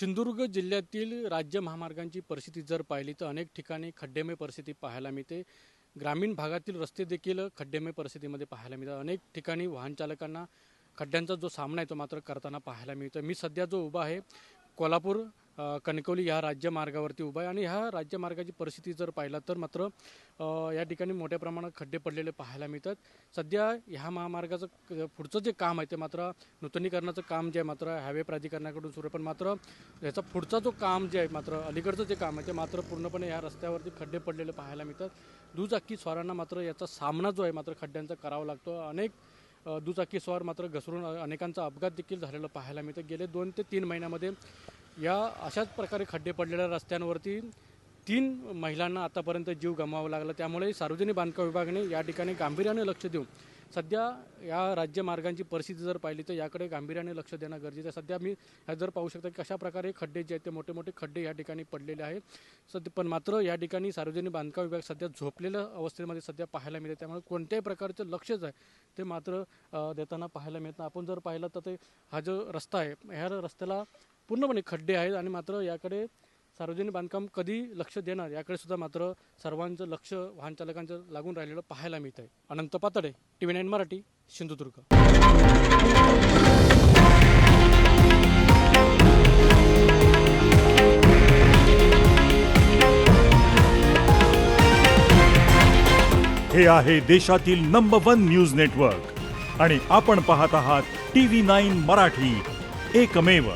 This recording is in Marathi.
सिंधुदुर्ग जिल्ह्यातील राज्य महामार्गांची परिस्थिती जर पाहिली तर अनेक ठिकाणी खड्डेमय परिस्थिती पाहायला मिळते. ग्रामीण भागातील रस्ते देखील खड्डेमय परिस्थितीमध्ये पाहायला मिळतात. अनेक ठिकाणी वाहन चालकांना खड्ड्यांचा जो सामना आहे तो मात्र करताना पाहायला मिळतो मी सध्या जो उभा आहे कोल्हापूर कणकवली ह्या राज्यमार्गावरती उभा आहे आणि ह्या राज्यमार्गाची परिस्थिती जर पाहिला तर मात्र या ठिकाणी मोठ्या प्रमाणात खड्डे पडलेले पाहायला मिळतात. सध्या ह्या महामार्गाचं पुढचं जे काम आहे ते मात्र नूतनीकरणाचं काम जे आहे मात्र हायवे प्राधिकरणाकडून सुरू आहे. पण मात्र याचा पुढचा जो काम जे आहे मात्र अलीकडचं जे काम आहे ते मात्र पूर्णपणे ह्या रस्त्यावरती खड्डे पडलेले पाहायला मिळतात. दुचाकी स्वारांना मात्र याचा सामना जो आहे मात्र खड्ड्यांचा करावा लागतो. अनेक दुचाकी स्वार मात्र घसरून अनेकांचा अपघात देखील झालेला पाहायला मिळतं. गेले दोन ते तीन महिन्यामध्ये या अशाच प्रकारे खड्डे पडलेल्या रस्त्यांवरती तीन महिलांना आतापर्यंत जीव गमवावा लागला. त्यामुळे सार्वजनिक बांधकाम विभागाने या ठिकाणी गांभीर्याने लक्ष देऊन सध्या या राज्यमार्गांची परिस्थिती जर पाहिली तर याकडे गांभीर्याने लक्ष देणं गरजेचं आहे. सध्या मी ह्या जर पाहू शकता की कशा प्रकारे खड्डे जे आहेत ते मोठे मोठे खड्डे या ठिकाणी पडलेले आहेत. सध्या पण मात्र या ठिकाणी सार्वजनिक बांधकाम विभाग सध्या झोपलेल्या अवस्थेमध्ये सध्या पाहायला मिळते त्यामुळे कोणत्याही प्रकारचं लक्षच आहे. ते मात्र देताना पाहायला मिळत नाही. आपण जर पाहिलं तर ते हा जो रस्ता आहे ह्या रस्त्याला पूर्णपणे खड्डे आहेत आणि मात्र याकडे सार्वजनिक बांधकाम कधी लक्ष देणार याकडे सुद्धा मात्र सर्वांचं लक्ष वाहन चालकांचं लागून राहिलेलं पाहायला मिळत आहे Anant Patade T V nine Marathi Sindhudurg. हे आहे देशातील नंबर वन न्यूज नेटवर्क आणि आपण पाहत आहात टी व्ही नाईन मराठी. एकमेव